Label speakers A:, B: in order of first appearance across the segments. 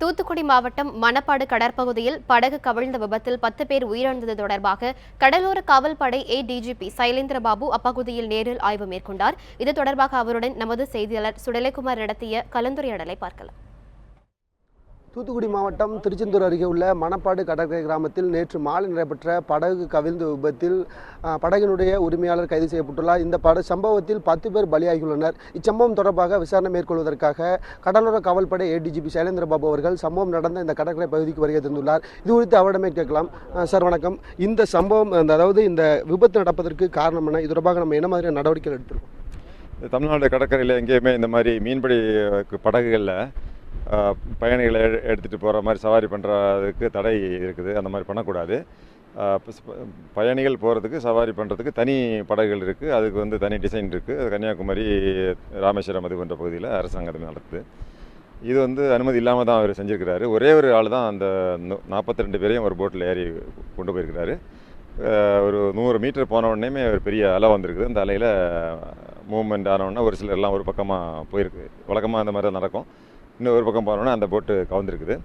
A: தூத்துக்குடி மாவட்டம் மணப்பாடு கடற்பகுதியில் படகு கவிழ்ந்த விபத்தில் பத்து பேர் உயிரிழந்தது தொடர்பாக கடலோர காவல்படை ஏ டிஜிபி சைலேந்திரபாபு அப்பகுதியில் நேரில் ஆய்வு மேற்கொண்டார். இது தொடர்பாக அவருடன் நமது செய்தியாளர் சுடலைக்குமார் நடத்திய கலந்துரையாடலை பார்க்கலாம்.
B: தூத்துக்குடி மாவட்டம் திருச்செந்தூர் அருகே உள்ள மணப்பாடு கடற்கரை கிராமத்தில் நேற்று மாலை நடைபெற்ற படகு கவிழ்ந்த விபத்தில் படகினுடைய உரிமையாளர் கைது செய்யப்பட்டுள்ளார். இந்த பட சம்பவத்தில் பத்து பேர் பலியாகியுள்ளனர். இச்சம்பவம் தொடர்பாக விசாரணை மேற்கொள்வதற்காக கடலோர காவல்படை ஏடிஜிபி சைலேந்திரபாபு அவர்கள் சம்பவம் நடந்த இந்த கடற்கரை பகுதிக்கு வருகை தந்துள்ளார். இது குறித்து அவரிடமே கேட்கலாம். சார் வணக்கம். இந்த சம்பவம் அந்த அதாவது இந்த விபத்து நடப்பதற்கு காரணம் என்ன? இது தொடர்பாக நம்ம என்ன மாதிரியான நடவடிக்கைகள் எடுத்திருக்கோம்?
C: இந்த தமிழ்நாடு கடற்கரையில் எங்கேயுமே இந்த மாதிரி மீன்பிடி படகுகளில் பயணிகளை எ- எடுத்துகிட்டு போகிற மாதிரி சவாரி பண்ணுறதுக்கு தடை இருக்குது. அந்த மாதிரி பண்ணக்கூடாது. பயணிகள் போகிறதுக்கு சவாரி பண்ணுறதுக்கு தனி படகுகள் இருக்குது அதுக்கு வந்து தனி டிசைன் இருக்குது அது கன்னியாகுமரி ராமேஸ்வரம் அது போன்ற பகுதியில் அரசாங்கம் அது நடத்துது. இது வந்து அனுமதி இல்லாமல் தான் அவர் செஞ்சுருக்கிறாரு. ஒரே ஒரு ஆள் தான் அந்த நாற்பத்தி ரெண்டு பேரையும் ஒரு போட்டில் ஏறி கொண்டு போயிருக்கிறாரு. ஒரு நூறு மீட்டர் போன உடனேயுமே ஒரு பெரிய அலை வந்திருக்குது. அந்த அலையில் மூவ்மெண்ட் ஆனவுடனே ஒரு சிலர் எல்லாம் ஒரு பக்கமாக போயிருக்கு. வழக்கமாக அந்த மாதிரி தான் நடக்கும். இன்னொரு பக்கம் போனோன்னா அந்த போட்டு கவுந்திருக்குது.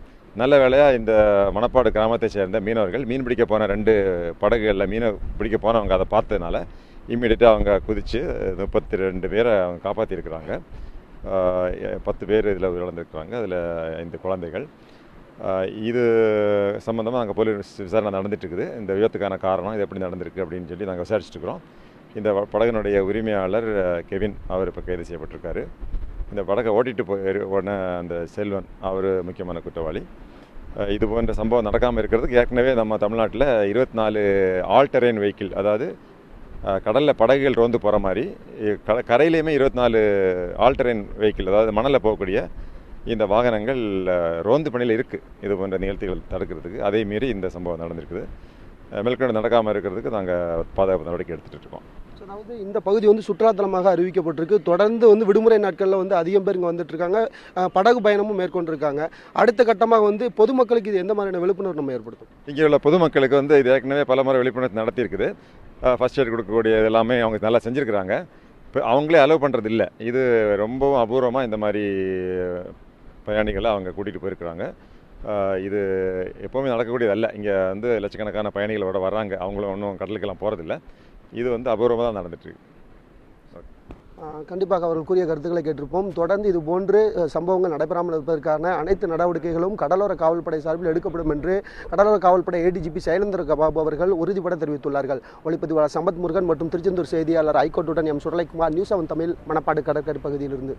C: நல்ல வேலையாக இந்த மணப்பாடு கிராமத்தை சேர்ந்த மீனவர்கள் மீன் பிடிக்க போன ரெண்டு படகுகளில் மீனை பிடிக்க போனவங்க அதை பார்த்ததுனால இம்மீடியட்டாக அவங்க குதித்து முப்பத்தி ரெண்டு பேரை அவங்க காப்பாற்றிருக்கிறாங்க பத்து பேர் இதில் இழந்திருக்கிறாங்க அதில் ஐந்து குழந்தைகள். இது சம்மந்தமாக நாங்கள் போலீஸ் விசாரணை நடந்துட்டுருக்குது இந்த விபத்துக்கான காரணம் இது எப்படி நடந்திருக்கு அப்படின்னு சொல்லி நாங்கள் விசாரிச்சுட்டு இருக்கிறோம். இந்த படகினுடைய உரிமையாளர் கெவின் அவர் இப்போ கைது செய்யப்பட்டிருக்காரு. இந்த படகை ஓட்டிட்டு போய் உடனே அந்த செல்வன் அவர் முக்கியமான குற்றவாளி. இது போன்ற சம்பவம் நடக்காமல் இருக்கிறதுக்கு ஏற்கனவே நம்ம தமிழ்நாட்டில் இருபத்தி நாலு ஆல்டரேன் வெஹிக்கிள் அதாவது கடலில் படகுகள் ரோந்து போகிற மாதிரி க கரையிலையுமே இருபத்தி நாலு ஆல்டரேன் வெஹிக்கிள் அதாவது மணலில் போகக்கூடிய இந்த வாகனங்கள் ரோந்து பணியில் இருக்குது இது போன்ற நிகழ்ச்சிகள் தடுக்கிறதுக்கு. அதே மீறி இந்த சம்பவம் நடந்திருக்குது. அஹ், நடக்காமல் இருக்கிறதுக்கு நாங்கள் பாதுகாப்பு நடவடிக்கை எடுத்துகிட்டு இருக்கோம்.
B: அதாவது இந்த பகுதி வந்து சுற்றுலாத்தலமாக அறிவிக்கப்பட்டிருக்கு. தொடர்ந்து வந்து விடுமுறை நாட்களில் வந்து அதிகம் பேர் இங்கே வந்துட்டு இருக்காங்க படகு பயணமும் மேற்கொண்டிருக்காங்க. அடுத்த கட்டமாக வந்து பொதுமக்களுக்கு இது எந்த மாதிரியான விழிப்புணர்வு நம்ம ஏற்படுத்தும்?
C: இங்கே உள்ள பொதுமக்களுக்கு வந்து இது ஏற்கனவே பல முறை விழிப்புணர்வு நடத்தியிருக்குது. ஃபர்ஸ்ட் எய்ட் கொடுக்கக்கூடிய எல்லாமே அவங்க நல்லா செஞ்சுருக்கிறாங்க. இப்போ அவங்களே அலோவ் பண்ணுறது இல்லை இது ரொம்பவும் அபூர்வமாக இந்த மாதிரி பயணிகளை அவங்க கூட்டிகிட்டு போயிருக்கிறாங்க. இது எப்போவுமே நடக்கக்கூடியது அல்ல இங்கே வந்து லட்சக்கணக்கான பயணிகளோட வர்றாங்க. அவங்களும் ஒன்றும் கடலுக்கெல்லாம் போகிறதில்ல இது வந்து அபூர்வமாக தான் நடந்துட்டுருக்கு
B: கண்டிப்பாக அவர்கள் கூறிய கருத்துக்களை கேட்டிருப்போம். தொடர்ந்து இது போன்று சம்பவங்கள் நடைபெறாமல் இருப்பதற்கான அனைத்து நடவடிக்கைகளும் கடலோர காவல்படை சார்பில் எடுக்கப்படும் என்று கடலோர காவல்படை ஏடிஜிபி சைலேந்திர பாபு அவர்கள் உறுதிபட தெரிவித்துள்ளார்கள். ஒளிப்பதிவாளர் சம்பத் முருகன் மற்றும் திருச்செந்தூர் செய்தியாளர் ஐகோட்டுடன் M. Sudalaikumar news seven Tamil Manapad கடற்கரை பகுதியிலிருந்து.